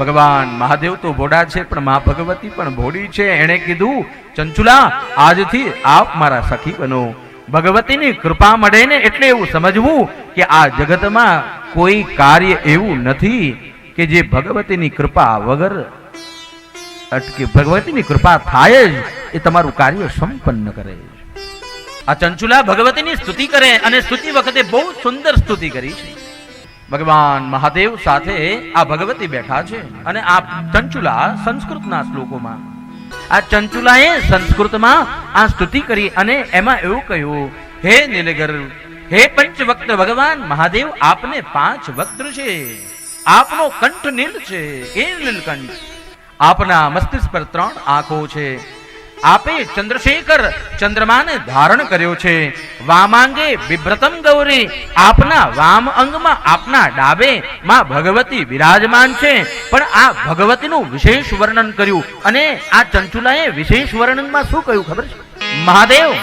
ભગવાન મહાદેવ તો ભોડા છે, પણ મા ભગવતી પણ ભોડી છે. એણે કીધું, ચંચુલા, આજથી આપ મારા સખી બનો. ભગવતીની કૃપા મળે ને એટલે એવું સમજવું કે આ જગતમાં કોઈ કાર્ય એવું નથી કે જે ભગવતીની કૃપા વગર અટકે ભગવતીની કૃપા થાય જ, એ તમારું કાર્ય સંપન્ન કરે આ ચંચુલા ભગવતીની સ્તુતિ કરે અને સ્તુતિ વખતે બહુ સુંદર સ્તુતિ કરી છે. ભગવાન મહાદેવ સાથે આ ભગવતી બેઠા છે અને આ ચંચુલા સંસ્કૃતના શ્લોકોમાં. આ ચંચુલાએ સંસ્કૃતમાં આ સ્તુતિ કરી અને એમાં એવું કહ્યું, હે નીલગર હે પંચવક્ત ભગવાન, મહાદેવ આપને પાંચ વક્ત્ર છે. આપનો કંઠ નીલ છે, એ નીલકંઠ. આપના મસ્તિષ્ક પર ત્રણ આંખો છે. આપે ચંદ્રશેખર ચંદ્રમાને ધારણ કર્યો છે. વામાંગે વિભ્રતમ ગૌરી, આપના વામ અંગમાં આપના ડાબે માં ભગવતી વિરાજમાન છે. પણ આ ભગવતીનું વિશેષ વર્ણન કર્યું. અને આ ચંચુલાએ વિશેષ વર્ણનમાં શું કહ્યું ખબર છે? મહાદેવ,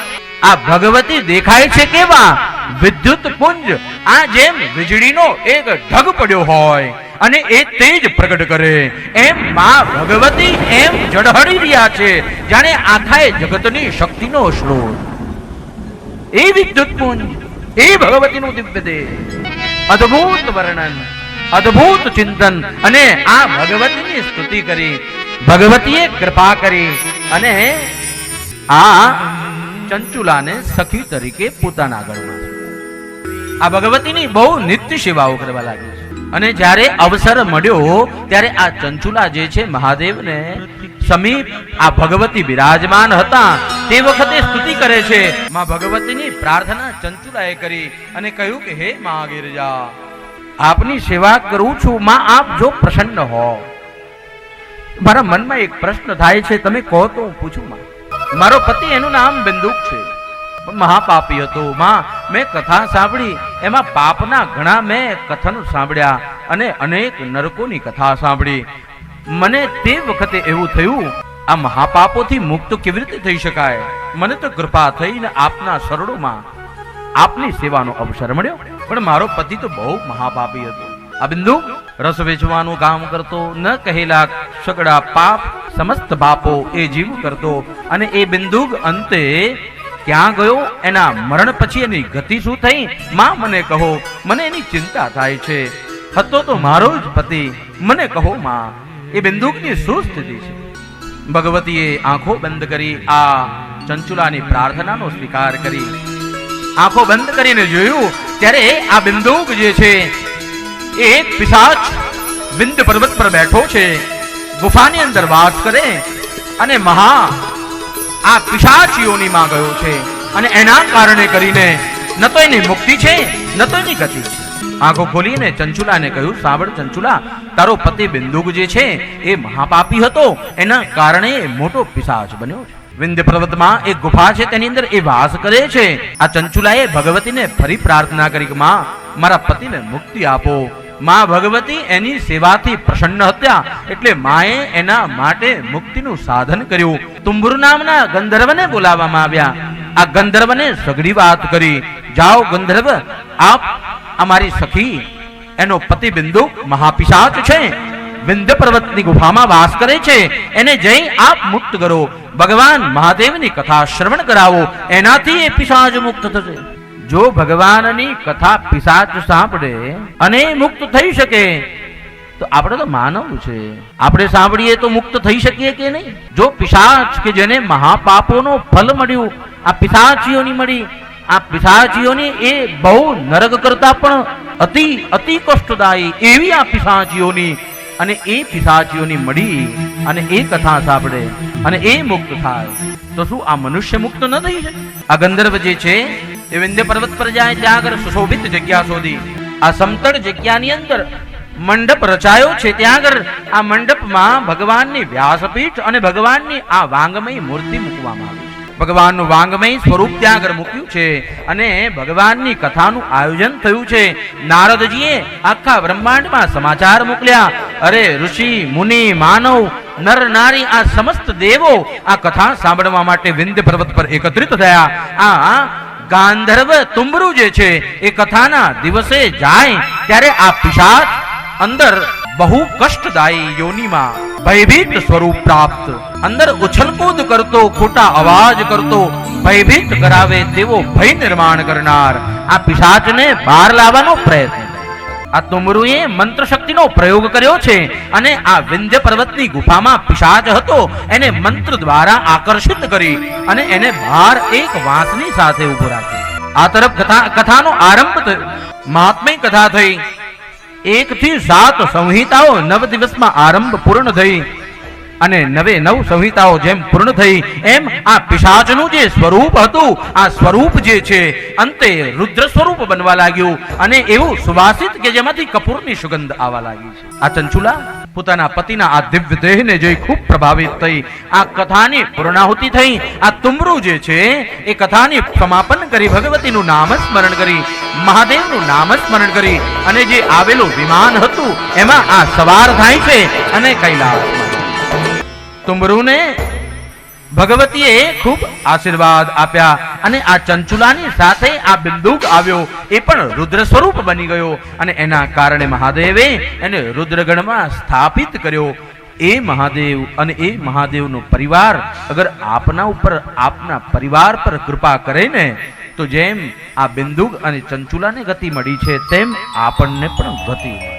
આ ભગવતી દેખાય છે કેવા? વિદ્યુત પુંજ, આ જેમ વીજળીનો એક ઢગ પડ્યો હોય. અને એ તેજ પ્રગટ કરે. એમ માં ભગવતી એમ જળહળી રહ્યા છે. જાણે આખાએ જગતની શક્તિનો સ્ત્રોત એ વિદ્યુત પુંજ, એ ભગવતીનું દિવ્ય દેહ. અદ્ભુત વર્ણન, અદ્ભુત ચિંતન અને આ ભગવતીની સ્તુતિ કરી. ભગવતીએ કૃપા કરી અને આ ચંચુલાને સખી તરીકે પોતાના આગળમાં આ ભગવતીની બહુ નિત્ય સેવાઓ કરવા લાગી છે. અને જ્યારે અવસર મળ્યો, ત્યારે આ ચંચુલા જે છે, મહાદેવને સમીપ આ ભગવતી બિરાજમાન હતા. તે વખતે સ્તુતિ કરે છે. માં ભગવતીની પ્રાર્થના ચંચુલાએ કરી અને કહ્યું કે, હે મા ગિરજા, આપની સેવા કરું છું. માં, આપ જો પ્રસન્ન હો. મારા મનમાં એક પ્રશ્ન થાય છે. તમે કહો તો હું પૂછું, માં. મારો પતિ એનું નામ બિંદુક છે. મહાપાપી હતો. માં, મેં કથા સાંભળી. એમાં પાપના ઘણા મેં કથન સાંભળ્યા અને અનેક નરકોની કથા સાંભળી. મને તે વખતે એવું થયું, આ મહાપાપોથી મુક્ત કેવી રીતે થઈ શકાય? મને તો કૃપા થઈને આપના શરણોમાં આપની સેવાનો અવસર મળ્યો. પણ મારો પતિ તો બહુ મહાપાપી હતો. આ બિંદુ રસ વેચવાનું કામ કરતો, ન કહેલા સગડા પાપ, સમસ્ત બાપો એ જીવ કરતો. અને એ બિંદુક અંતે ક્યાં ગયો? એના મરણ પછી એની ગતિ શું થઈ? માં મને કહો, મને એની ચિંતા થાય છે. હતો તો મારો જ પતિ, મને કહો માં, એ બિંદુકની શું સ્થિતિ છે? ભગવતીએ આંખો બંધ કરી આ ચંચુલાની પ્રાર્થનાનો સ્વીકાર કરી. આંખો બંધ કરીને જોયું, ત્યારે આ બિંદુક જે છે, એ એક પિશાચ વિંધ પર્વત પર બેઠો છે. ગુફાની અંદર વાસ કરે, અને મહા આ પિશાચીઓનીમાં ગયો છે. અને એના કારણે કરીને ન તો એની મુક્તિ છે, ન તો એની ગતિ છે. આંખો ખોલીને ચંચુલાને કહ્યું સાંભળ ચંચુલા, તારો પતિ બિંદુક જે છે, એ મહાપાપી હતો. એના કારણે મોટો પિશાચ બન્યો છે. વિંધ્ય પર્વતમાં એક ગુફા છે, તેની અંદર એ વાસ કરે છે. આ ચંચુલાએ ભગવતીને ફરી પ્રાર્થના કરી કે, માં, મારા પતિને મુક્તિ આપો. માં ભગવતી એની સેવાથી પ્રસન્ન હતા. એટલે માએ એના માટે મુક્તિનું સાધન કર્યું. તુંબુર નામના ગંધર્વને બોલાવવામાં આવ્યા. આ ગંધર્વને સઘળી વાત કરી. જાઓ ગંધર્વ, આપ અમારી સખી, એનો પતિ બિંદુ મહાપિશાચ છે. વિંધ્ય પર્વતની ગુફામાં વાસ કરે છે. એને જઈ આપ મુક્ત કરો. ભગવાન મહાદેવની કથા શ્રવણ કરાવો. એનાથી એ પિશાચ મુક્ત થશે. જો ભગવાનની કથા પિશાચ સાંભળે અને મુક્ત થઈ શકે, તો આપણે તો માનવ છે. આપણે સાંભળીએ તો મુક્ત થઈ શકીએ કે નહીં? જો પિશાચ કે જેને મહાપાપોનો ફલ મળ્યું, આ પિશાચીઓની મળી, આ પિશાચીઓની એ બહુ નરક કરતા પણ અતિ અતિ કષ્ટદાયી એવી આ પિશાચીઓની અને એ પિશાચીઓની મળી અને એ કથા સાંભળે અને એ મુક્ત થાય. તો શું આ મનુષ્ય મુક્ત ન થઈ શકે? આ ગંધર્વ જે છે એ વિંધ્ય પર્વત પર જાય ત્યાં આગળ સુશોભિત જગ્યા શોધી. આ સમતળ જગ્યાની અંદર મંડપ રચાયો છે. ત્યાં આગળ આ મંડપમાં ભગવાનની વ્યાસપીઠ અને ભગવાનની આ વાંગમય મૂર્તિ મૂકવામાં આવી ભગવાનનું વાંગમય સ્વરૂપ ત્યાં આગળ મૂક્યું છે અને ભગવાનની કથાનું આયોજન થયું છે. નારદજીએ આખા બ્રહ્માંડમાં સમાચાર મોકલ્યા. અરે ઋષિ, મુનિ, માનવ, નર, નારી, આ સમસ્ત દેવો આ કથા સાંભળવા માટે વિંધ્ય પર્વત પર એકત્રિત થયા. આ ગાંધર્વ તુમરું જે છે, એ કથાના દિવસે જાય ત્યારે આ પિશાચ અંદર બહુ કષ્ટદાયી યોનિમાં ભયભીત સ્વરૂપ પ્રાપ્ત. અંદર ઉછલકૂદ કરતો, ખોટા અવાજ કરતો, ભયભીત કરાવે તેવો ભય નિર્માણ કરનાર આ પિશાચને બહાર લાવવાનો પ્રયત્ન. આ તુમરુએ મંત્ર શક્તિનો પ્રયોગ કર્યો છે અને આ વિંધ્ય પર્વતની ગુફામાં પિશાચ હતો. એને મંત્ર દ્વારા આકર્ષિત કરી અને એને બહાર એક વાંસની સાથે ઊભો રાખ્યો. આ તરફ કથા, કથાનો આરંભ થયો મહાત્મય કથા થઈ. એક થી સાત સંહિતાઓ નવ દિવસમાં આરંભ પૂર્ણ થઈ. અને નવે નવ સંહિતાઓ જેમ પૂર્ણ થઈ, એમ આ પિશાચનું જે સ્વરૂપ હતું, આ સ્વરૂપ જે છે, અંતે રુદ્ર સ્વરૂપ બનવા લાગ્યું અને એવું સુવાસિત કે જેમાંથી કપૂરની સુગંધ આવવા લાગી છે. આ ચંચુલા પોતાના પતિના આ દિવ્ય દેહને જોઈ ખૂબ પ્રભાવિત થઈ. આ કથાની પૂર્ણાહુતિ થઈ. આ તુમરું જે છે, એ કથાની સમાપન કરી ભગવતીનું નામ સ્મરણ કરી, મહાદેવનું નામ સ્મરણ કરી અને જે આવેલું વિમાન હતું, એમાં આ સવાર થાય છે અને કૈલાસમાં. તુમરુને ભગવતીએ ખૂબ આશીર્વાદ આપ્યા અને આ ચંચુલાની સાથે આ બિંદુક આવ્યો. એ પણ રુદ્ર સ્વરૂપ બની ગયો અને એના કારણે મહાદેવે એને રુદ્રગણમાં સ્થાપિત કર્યો. એ મહાદેવ અને એ મહાદેવનો પરિવાર અગર આપના ઉપર, આપના પરિવાર પર કૃપા કરે ને, તો જેમ આ બિંદુક અને ચંચુલાને ગતિ મળી છે, તેમ આપણને પણ ગતિ મળે